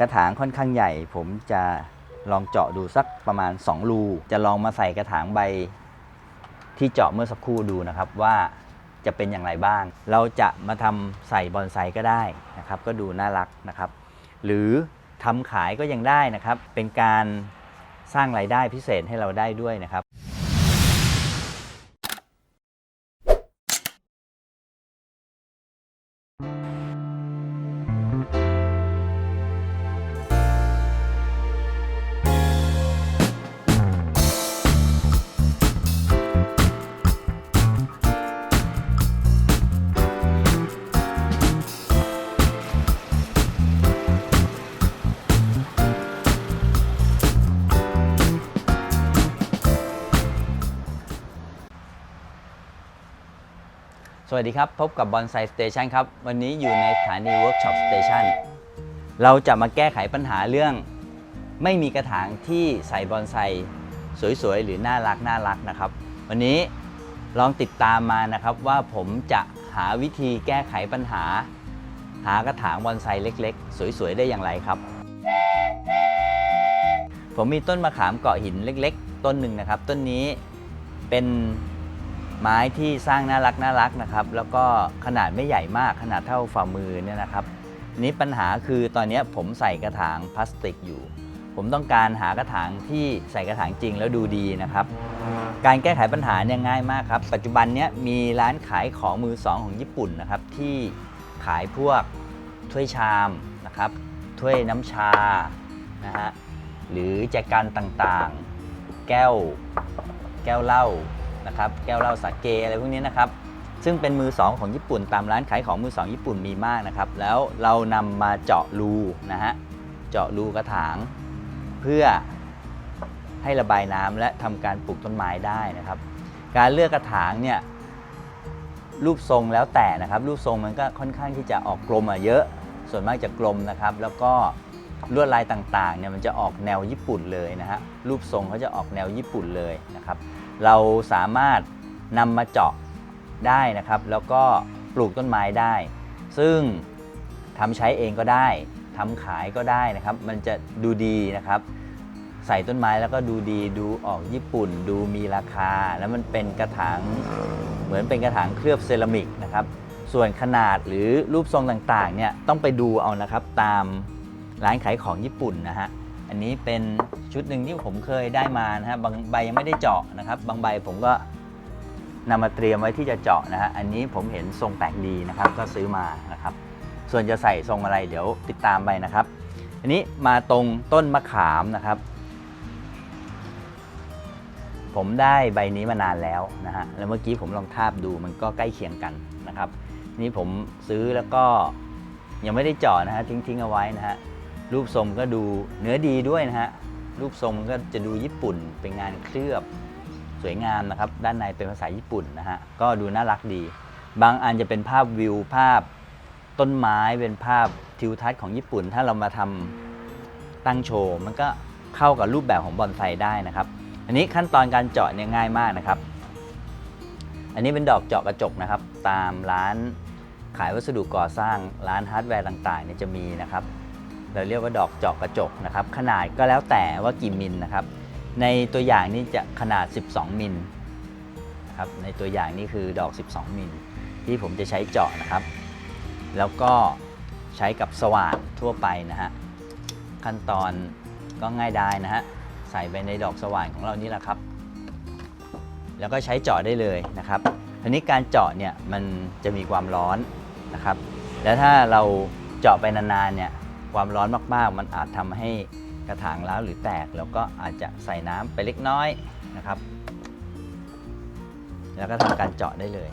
กระถางค่อนข้างใหญ่ ผมจะลองเจาะดูสักประมาณ 2 รู จะลองมาใส่กระถางใบ ที่เจาะเมื่อสักครู่ดูนะครับว่าจะเป็นอย่างไรบ้าง เราจะมาทำใส่บอนไซก็ได้นะครับ ก็ดูน่ารักนะครับ หรือทำขายก็ยังได้นะครับ เป็นการสร้างรายได้พิเศษให้เราได้ด้วยนะครับ วัสดีครับ พบกับบอนไซสเตชันครับ วันนี้อยู่ในสถานีเวิร์กช็อปสเตชันเราจะมาแก้ไขปัญหาเรื่อง ไม่มีกระถางที่ใส่บอนไซสวยๆ หรือน่ารักน่ารักนะครับ วันนี้ลองติดตามมานะครับว่าผมจะหาวิธีแก้ไขปัญหา หากระถางบอนไซเล็กๆ สวยๆ ได้อย่างไรครับ ผมมีต้นมะขามเกาะหินเล็ก ๆ ต้นหนึ่งนะครับ ต้นนี้เป็น ไม้ที่สร้างน่ารักน่ารักนะครับ แล้วก็ขนาดไม่ใหญ่มากขนาดเท่าฝ่ามือเนี่ยนะครับ นี้ปัญหาคือตอนนี้ผมใส่กระถางพลาสติกอยู่ ผมต้องการหากระถางที่ใส่กระถางจริงแล้วดูดีนะครับ การแก้ไขปัญหาเนี่ยง่ายมากครับ ปัจจุบันเนี้ยมีร้านขายของมือสองของญี่ปุ่นนะครับที่ขายพวกถ้วยชามนะครับถ้วยน้ำชานะฮะหรือแจกันต่างๆ แก้วแก้วเหล้า นะครับแก้วเหล้าสาเกอะไรพวกนี้นะครับซึ่งเป็นมือสองของญี่ปุ่นตามร้านขายของมือสองญี่ปุ่นมีมากนะครับ แล้วเรานำมาเจาะรูนะฮะเจาะรูกระถาง เพื่อให้ระบายน้ำและทำการปลูกต้นไม้ได้นะครับ การเลือกกระถางเนี่ยรูปทรงแล้วแต่นะครับ รูปทรงมันก็ค่อนข้างที่จะออกกลมอะเยอะ ส่วนมากจะกลมนะครับ แล้วก็ ลวดลายต่างๆเนี่ยมันจะออกแนวญี่ปุ่นเลยนะฮะรูปทรงเขาจะออกแนวญี่ปุ่นเลยนะครับ เราสามารถนำมาเจาะได้นะครับ แล้วก็ปลูกต้นไม้ได้ ซึ่งทำใช้เองก็ได้ทำขายก็ได้นะครับ มันจะดูดีนะครับ ใส่ต้นไม้แล้วก็ดูดีดูออกญี่ปุ่น ดูมีราคา แล้วมันเป็นกระถางเหมือนเป็นกระถางเคลือบเซรามิกนะครับ ส่วนขนาดหรือรูปทรงต่างๆเนี่ยต้องไปดูเอานะครับตาม ร้านขายของญี่ปุ่นนะฮะ อันนี้เป็นชุดหนึ่งที่ผมเคยได้มานะฮะ บางใบยังไม่ได้เจาะนะครับ บางใบผมก็นำมาเตรียมไว้ที่จะเจาะนะฮะ อันนี้ผมเห็นทรงแปลกดีนะครับ ก็ซื้อมานะครับ ส่วนจะใส่ทรงอะไรเดี๋ยวติดตามไปนะครับ อันนี้มาตรงต้นมะขามนะครับ ผมได้ใบนี้มานานแล้วนะฮะ แล้วเมื่อกี้ผมลองทาบดูมันก็ใกล้เคียงกันนะครับ นี่ผมซื้อแล้วก็ยังไม่ได้เจาะนะฮะทิ้งๆเอาไว้นะฮะ รูปทรงก็ดูเนื้อดีด้วยนะฮะ รูปทรงก็จะดูญี่ปุ่น เป็นงานเคลือบสวยงามนะครับ ด้านในเป็นภาษาญี่ปุ่นนะฮะ ก็ดูน่ารักดี บางอันจะเป็นภาพวิวภาพต้นไม้เป็นภาพทิวทัศน์ของญี่ปุ่น ถ้าเรามาทำตั้งโชว์ มันก็เข้ากับรูปแบบของบอนไซได้นะครับ อันนี้ขั้นตอนการเจาะเนี่ยง่ายมากนะครับ อันนี้เป็นดอกเจาะกระจกนะครับ ตามร้านขายวัสดุก่อสร้างร้านฮาร์ดแวร์ต่างๆเนี่ยจะมีนะครับ เราเรียกว่าดอกเจาะกระจกนะครับ ขนาดก็แล้วแต่ว่ากี่มิลนะครับ ในตัวอย่างนี้จะขนาด 12 มิลนะครับ ในตัวอย่างนี้คือดอก 12 มิลที่ผมจะใช้เจาะนะครับ แล้วก็ใช้กับสว่านทั่วไปนะฮะ ขั้นตอนก็ง่ายได้นะฮะ ใส่ไปในดอกสว่านของเรานี่แหละครับ แล้วก็ใช้เจาะได้เลยนะครับทีนี้การเจาะเนี่ยมันจะมีความร้อนนะครับ แล้วถ้าเราเจาะไปนานๆเนี่ย ความร้อนมากๆ มันอาจทำให้กระถางร้าวหรือแตก แล้วก็อาจจะใส่น้ำไปเล็กน้อยนะครับ แล้วก็ทำการเจาะได้เลย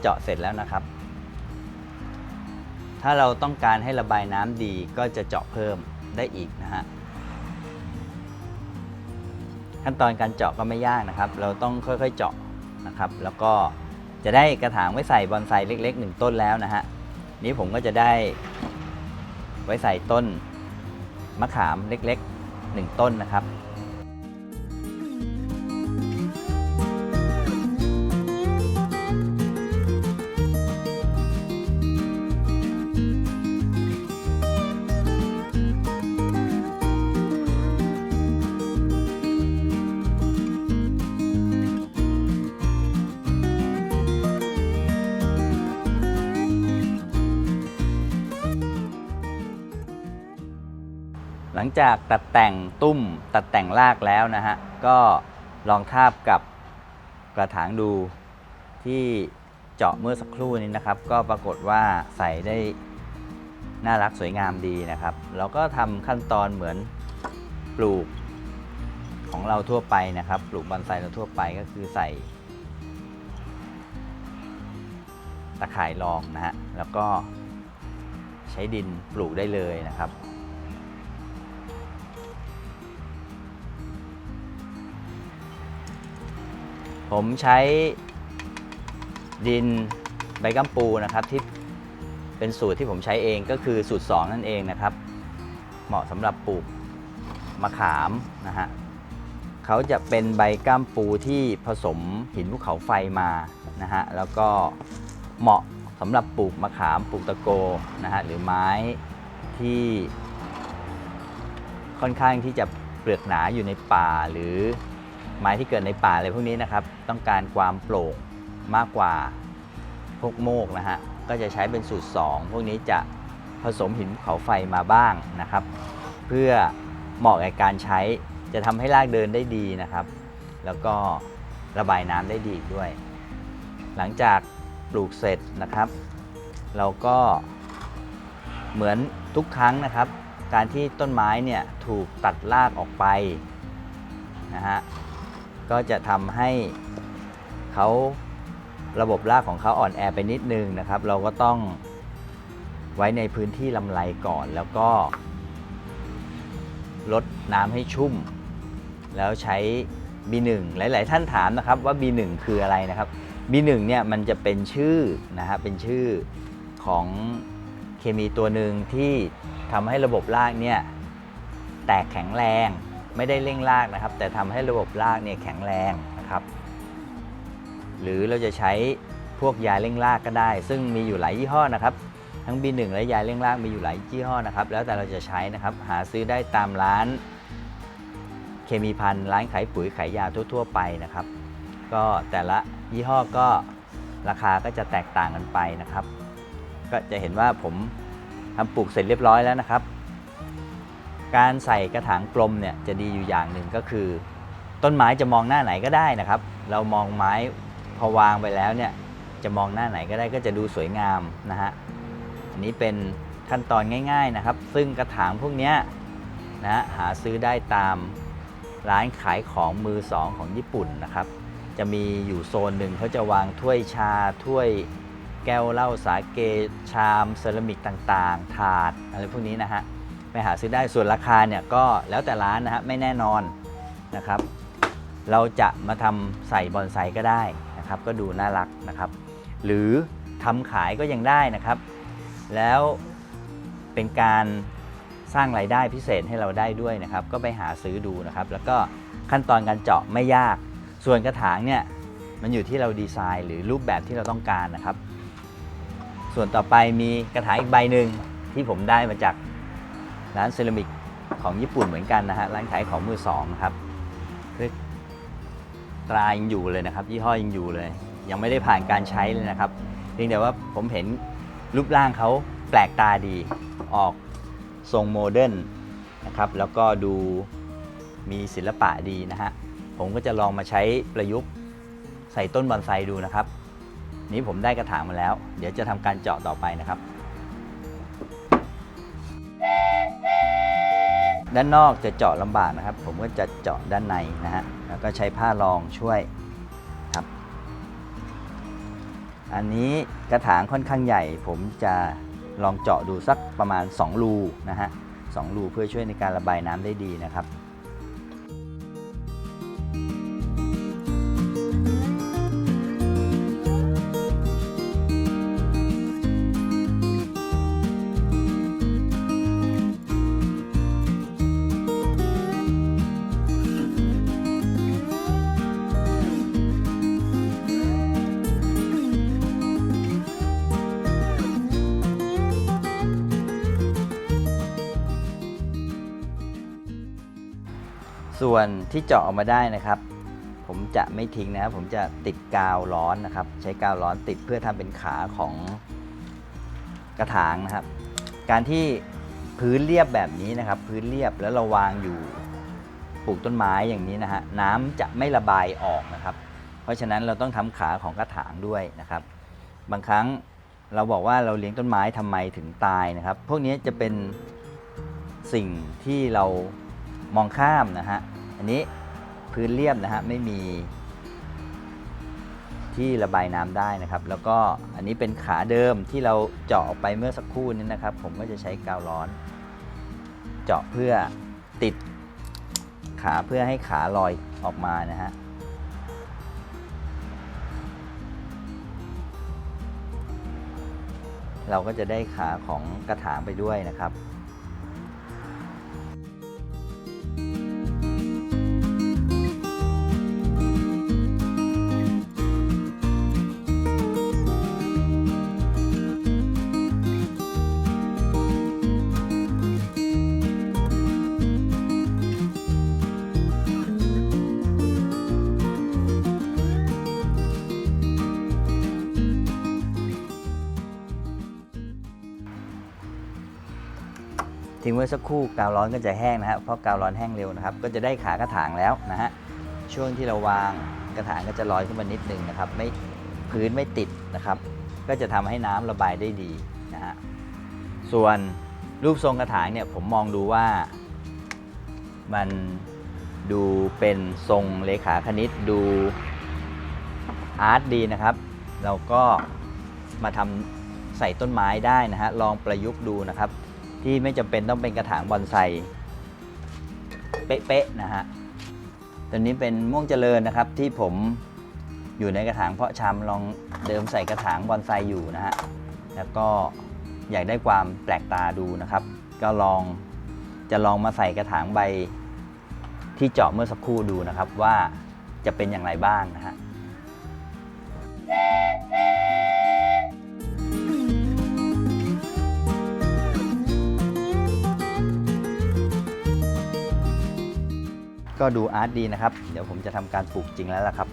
เจาะเสร็จแล้วนะครับ ถ้าเราต้องการให้ระบายน้ำดีก็จะเจาะเพิ่มได้อีกนะฮะขั้นตอนการเจาะก็ไม่ยากนะครับ เราต้องค่อยๆเจาะนะครับ แล้วก็จะได้กระถางไว้ใส่บอนไซเล็กๆหนึ่งต้นแล้วนะฮะนี้ผมก็จะได้ไว้ใส่ต้นมะขามเล็กๆหนึ่งต้นนะครับ หลังจากตัดแต่งตุ้มตัดแต่งรากแล้วนะฮะ ก็ลองทาบกับกระถางดูที่เจาะเมื่อสักครู่นี้นะครับ ก็ปรากฏว่าใส่ได้น่ารักสวยงามดีนะครับแล้วก็ทำขั้นตอนเหมือนปลูกของเราทั่วไปนะครับ ปลูกบอนไซเราทั่วไปก็คือใส่ ตะข่ายรองนะฮะแล้วก็ใช้ดินปลูกได้เลยนะครับ ผมใช้ดินใบกัมปูนะครับที่เป็นสูตรที่ผมใช้เองก็คือสูตร 2 นั่นเองนะครับ เหมาะสำหรับปลูกมะขามนะฮะเขาจะเป็นใบก้ามปูที่ผสมหินภูเขาไฟมานะฮะแล้วก็เหมาะสำหรับปลูกมะขามปลูกตะโกนะฮะหรือไม้ที่ค่อนข้างที่จะเปลือกหนาอยู่ในป่าหรือ ไม้ที่เกิดในป่าอะไรพวกนี้นะครับ ต้องการความโปร่งมากกว่าพวกโมกนะฮะ ก็จะใช้เป็นสูตร 2 พวกนี้จะผสมหินภูเขาไฟมาบ้างนะครับ เพื่อเหมาะกับการใช้จะทำให้รากเดินได้ดีนะครับ แล้วก็ระบายน้ำได้ดีด้วย หลังจากปลูกเสร็จนะครับ เราก็เหมือนทุกครั้งนะครับ การที่ต้นไม้เนี่ยถูกตัดรากออกไปนะฮะ ก็จะทำให้เขาระบบรากของเขาอ่อนแอไปนิดนึงนะครับ เราก็ต้องไว้ในพื้นที่ลำไรก่อน แล้วก็ลดน้ำให้ชุ่ม แล้วใช้ B1 หลาย ๆ ท่านถามนะครับว่า B1 คืออะไรนะครับ B1 เนี่ยมันจะเป็นชื่อนะฮะเป็นชื่อของเคมีตัวหนึ่งที่ทำให้ระบบรากเนี่ยแตกแข็งแรง ไม่ได้เร่งรากนะครับ แต่ทำให้ระบบรากเนี่ยแข็งแรงนะครับ หรือเราจะใช้พวกยาเร่งรากก็ได้ ซึ่งมีอยู่หลายยี่ห้อนะครับ ทั้ง B1 และยาเร่งรากมีอยู่หลายยี่ห้อนะครับ แล้วแต่เราจะใช้นะครับ หาซื้อได้ตามร้าน เคมีพันร้านขายปุ๋ยขายยาทั่ว ๆ ไปนะครับ ก็แต่ละยี่ห้อก็ราคาก็จะแตกต่างกันไปนะครับ ก็จะเห็นว่าผมทำปลูกเสร็จเรียบร้อยแล้วนะครับ การใส่กระถางกลมเนี่ยจะดีอยู่อย่างหนึ่งก็คือ ต้นไม้จะมองหน้าไหนก็ได้นะครับ เรามองไม้พอวางไปแล้วเนี่ยจะมองหน้าไหนก็ได้ก็จะดูสวยงามนะฮะอันนี้เป็นขั้นตอนง่าย ๆนะครับ ซึ่งกระถางพวกเนี้ยนะหาซื้อได้ตามร้านขายของมือสองของญี่ปุ่นนะครับ จะมีอยู่โซนหนึ่งเขาจะวางถ้วยชาถ้วยแก้วเหล้าสาเกชามเซรามิกต่างๆ ถาดอะไรพวกนี้นะฮะ ไปหาซื้อได้ส่วนราคาเนี่ยก็แล้วแต่ร้านนะฮะไม่แน่นอนนะครับ เราจะมาทำใส่บอนไซก็ได้นะครับ ก็ดูน่ารักนะครับ หรือทำขายก็ยังได้นะครับ แล้วเป็นการสร้างรายได้พิเศษให้เราได้ด้วยนะครับ ก็ไปหาซื้อดูนะครับ แล้วก็ขั้นตอนการเจาะไม่ยาก ส่วนกระถางเนี่ยมันอยู่ที่เราดีไซน์ หรือรูปแบบที่เราต้องการนะครับ ส่วนต่อไปมีกระถางอีกใบหนึ่งที่ผมได้มาจาก ร้านเซรามิกของญี่ปุ่นเหมือนกันนะฮะร้านขายของมือสองครับตรายังอยู่เลยนะครับยี่ห้อยังอยู่เลย ยังไม่ได้ผ่านการใช้เลยนะครับเพียงแต่ว่าผมเห็นรูปร่างเขาแปลกตาดีออกทรงโมเดิร์นนะครับแล้วก็ดูมีศิลปะดีนะฮะผมก็จะลองมาใช้ประยุกต์ใส่ต้นบอนไซดูนะครับ นี้ผมได้กระถางมาแล้ว เดี๋ยวจะทำการเจาะต่อไปนะครับ ด้านนอกจะเจาะลำบากนะครับ ผมก็จะเจาะด้านในนะฮะแล้วก็ใช้ผ้ารองช่วยครับ อันนี้กระถางค่อนข้างใหญ่ ผมจะลองเจาะดูสักประมาณ 2 รูนะฮะสองรูเพื่อช่วยในการระบายน้ำได้ดีนะครับ ส่วนที่เจาะออกมาได้นะครับ ผมจะไม่ทิ้งนะครับผมจะติดกาวร้อนนะครับ ใช้กาวร้อนติดเพื่อทำเป็นขาของกระถางนะครับ การที่พื้นเรียบแบบนี้นะครับ พื้นเรียบแล้วเราวางอยู่ปลูกต้นไม้อย่างนี้นะฮะน้ำจะไม่ระบายออกนะครับ เพราะฉะนั้นเราต้องทำขาของกระถางด้วยนะครับ บางครั้งเราบอกว่าเราเลี้ยงต้นไม้ทำไมถึงตายนะครับ พวกนี้จะเป็นสิ่งที่เรามองข้ามนะฮะ อันนี้พื้นเรียบนะฮะไม่มีที่ระบายน้ำได้นะครับ แล้วก็อันนี้เป็นขาเดิมที่เราเจาะออกไปเมื่อสักครู่นี้นะครับ ผมก็จะใช้กาวร้อน เจาะเพื่อติดขาเพื่อให้ขาลอยออกมานะฮะเราก็จะได้ขาของกระถางไปด้วยนะครับ ทิ้งไว้สักครู่กาวร้อนก็จะแห้งนะฮะเพราะกาวร้อนแห้งเร็วนะครับ ก็จะได้ขากระถางแล้วนะฮะช่วงที่เราวางกระถางก็จะลอยขึ้นมานิดนึงนะครับ ไม่พื้นไม่ติดนะครับ ก็จะทำให้น้ำระบายได้ดีนะฮะส่วนรูปทรงกระถางเนี่ยผมมองดูว่ามันดูเป็นทรงเลขาคณิตดูอาร์ตดีนะครับ เราก็มาทำใส่ต้นไม้ได้นะฮะลองประยุกต์ดูนะครับ ที่ไม่จำเป็นต้องเป็นกระถางบอนไซเป๊ะๆนะฮะตัวนี้เป็นม่วงเจริญนะครับที่ผมอยู่ในกระถางเพาะชำลองเดิมใส่กระถางบอนไซอยู่นะฮะแล้วก็อยากได้ความแปลกตาดูนะครับ ก็ลองจะลองมาใส่กระถางใบที่เจาะเมื่อสักครู่ดูนะครับว่าจะเป็นอย่างไรบ้างนะฮะ ก็ดูอาร์ตดีนะครับ เดี๋ยวผมจะทำการปลูกจริงแล้วล่ะครับ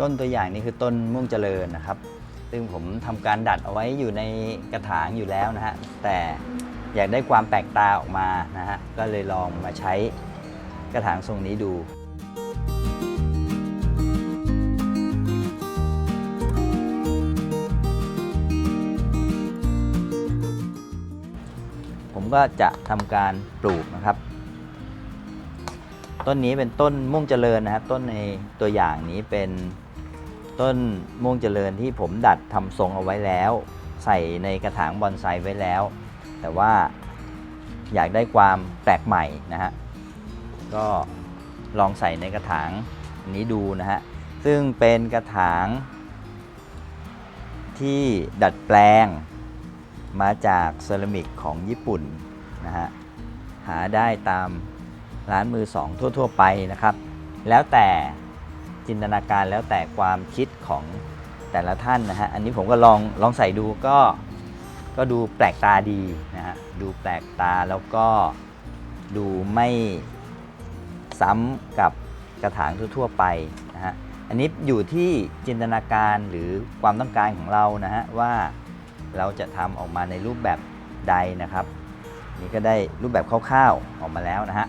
ต้นตัวอย่างนี้คือต้นม่วงเจริญนะครับ ซึ่งผมทำการดัดเอาไว้อยู่ในกระถางอยู่แล้วนะฮะ แต่อยากได้ความแปลกตาออกมานะฮะ ก็เลยลองมาใช้กระถางทรงนี้ดูผมก็จะทำการปลูกนะครับ ต้นนี้เป็นต้นม่วงเจริญนะครับ ต้นในตัวอย่างนี้เป็นต้นม่วงเจริญที่ผมดัดทำทรงเอาไว้แล้ว ใส่ในกระถางบอนไซไว้แล้ว แต่ว่าอยากได้ความแปลกใหม่นะฮะก็ลองใส่ในกระถางนี้ดูนะฮะซึ่งเป็นกระถางที่ดัดแปลงมาจากเซรามิกของญี่ปุ่นนะฮะหาได้ตาม ร้านมือสองทั่ว ๆ ไปนะครับ แล้วแต่จินตนาการแล้วแต่ความคิดของแต่ละท่านนะฮะอันนี้ผมก็ลองลองใส่ดูก็ก็ดูแปลกตาดีนะฮะดูแปลกตาแล้วก็ดูไม่ซ้ำกับกระถางทั่ว ๆ ไปนะฮะอันนี้อยู่ที่จินตนาการหรือความต้องการของเรานะฮะว่าเราจะทำออกมาในรูปแบบใดนะครับ นี่ก็ได้รูปแบบคร่าวๆออกมาแล้วนะฮะ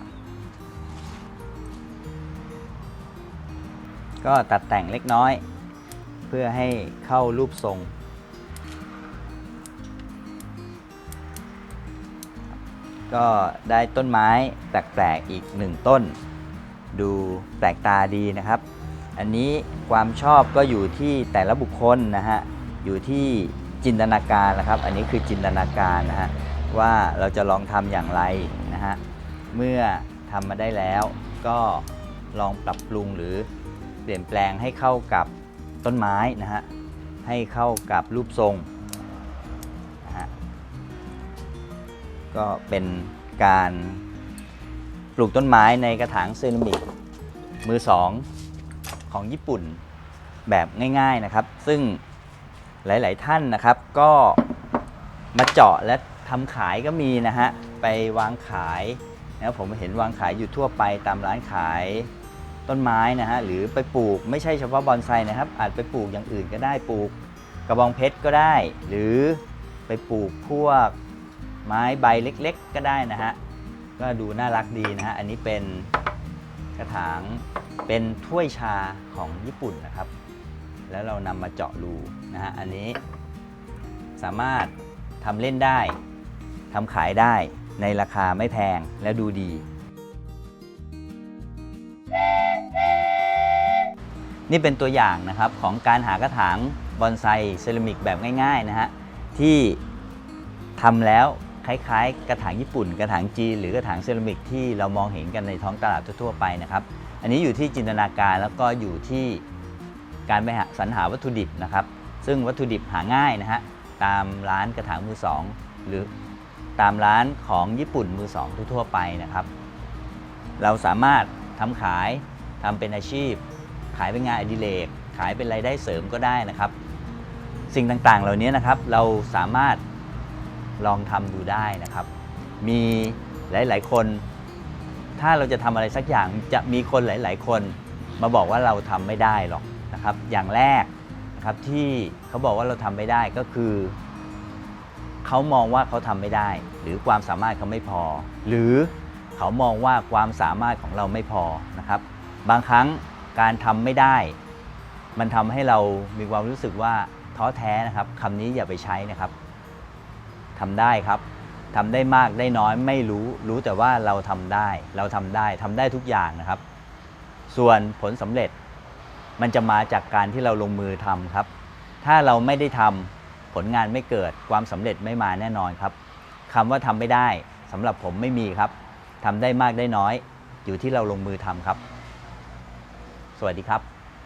ก็ตัดแต่งเล็กน้อย เพื่อให้เข้ารูปทรง ก็ได้ต้นไม้แปลกๆอีกหนึ่งต้น ดูแปลกตาดีนะครับ อันนี้ความชอบก็อยู่ที่แต่ละบุคคลนะฮะ อยู่ที่จินตนาการนะครับ อันนี้คือจินตนาการนะฮะว่าเราจะลองทำอย่างไรนะฮะ เมื่อทำมาได้แล้วก็ลองปรับปรุงหรือ ปลี่ยนแปลงให้เข้ากับต้นไม้นะฮะให้เข้ากับรูปทรงนะฮะก็เป็นการปลูกต้นไม้ในกระถางเซรามิกมือสองของญี่ปุ่นแบบง่าย ๆนะครับ ซึ่งหลาย ๆ ท่านนะครับ ก็มาเจาะและทำขายก็มีนะฮะไปวางขายนะผมเห็นวางขายอยู่ทั่วไปตามร้านขาย ต้นไม้นะฮะหรือไปปลูกไม่ใช่เฉพาะบอนไซนะครับ อาจไปปลูกอย่างอื่นก็ได้ปลูกกระบองเพชรก็ได้ หรือไปปลูกพวกไม้ใบเล็กๆ ก็ได้นะฮะก็ดูน่ารักดีนะฮะอันนี้เป็นกระถางเป็นถ้วยชาของญี่ปุ่นนะครับ แล้วเรานำมาเจาะรูนะฮะอันนี้สามารถทำเล่นได้ทำขายได้ในราคาไม่แพงและดูดี นี่เป็นตัวอย่างนะครับของการหากระถางบอนไซเซรามิกแบบง่ายๆนะฮะที่ทำแล้วคล้ายๆ กระถางญี่ปุ่น กระถางจีนหรือกระถางเซรามิกที่เรามองเห็นกันในท้องตลาดทั่วๆไปนะครับ อันนี้อยู่ที่จินตนาการแล้วก็อยู่ที่การไปสรรหาวัตถุดิบนะครับ ซึ่งวัตถุดิบหาง่ายนะฮะตามร้านกระถางมือสองหรือตามร้านของญี่ปุ่นมือสองทั่วๆไปนะครับ เราสามารถทำขายทำเป็นอาชีพ ขายเป็นงานอดิเรกขายเป็นรายได้เสริมก็ได้นะครับ สิ่งต่างๆ เหล่านี้นะครับเราสามารถลองทำดูได้นะครับ มีหลายๆคน ถ้าเราจะทำอะไรสักอย่างจะมีคนหลาย ๆ คน มาบอกว่าเราทำไม่ได้หรอกนะครับ อย่างแรกนะครับที่เขาบอกว่าเราทำไม่ได้ก็คือเขามองว่าเขาทำไม่ได้ หรือความสามารถเขาไม่พอ หรือเขามองว่าความสามารถของเราไม่พอนะครับ บางครั้ง การทำไม่ได้ มันทำให้เรามีความรู้สึกว่าท้อแท้นะครับคำนี้อย่าไปใช้นะครับทำได้ครับทำได้มากได้น้อยไม่รู้ รู้แต่ว่าเราทำได้ เราทำได้ทำได้ทุกอย่างนะครับ ส่วนผลสำเร็จมันจะมาจากการที่เราลงมือทำครับ ถ้าเราไม่ได้ทำผลงานไม่เกิดความสำเร็จไม่มาแน่นอนครับคำว่าทำไม่ได้สำหรับผมไม่มีครับทำได้มากได้น้อย อยู่ที่เราลงมือทำครับ สวัสดีครับ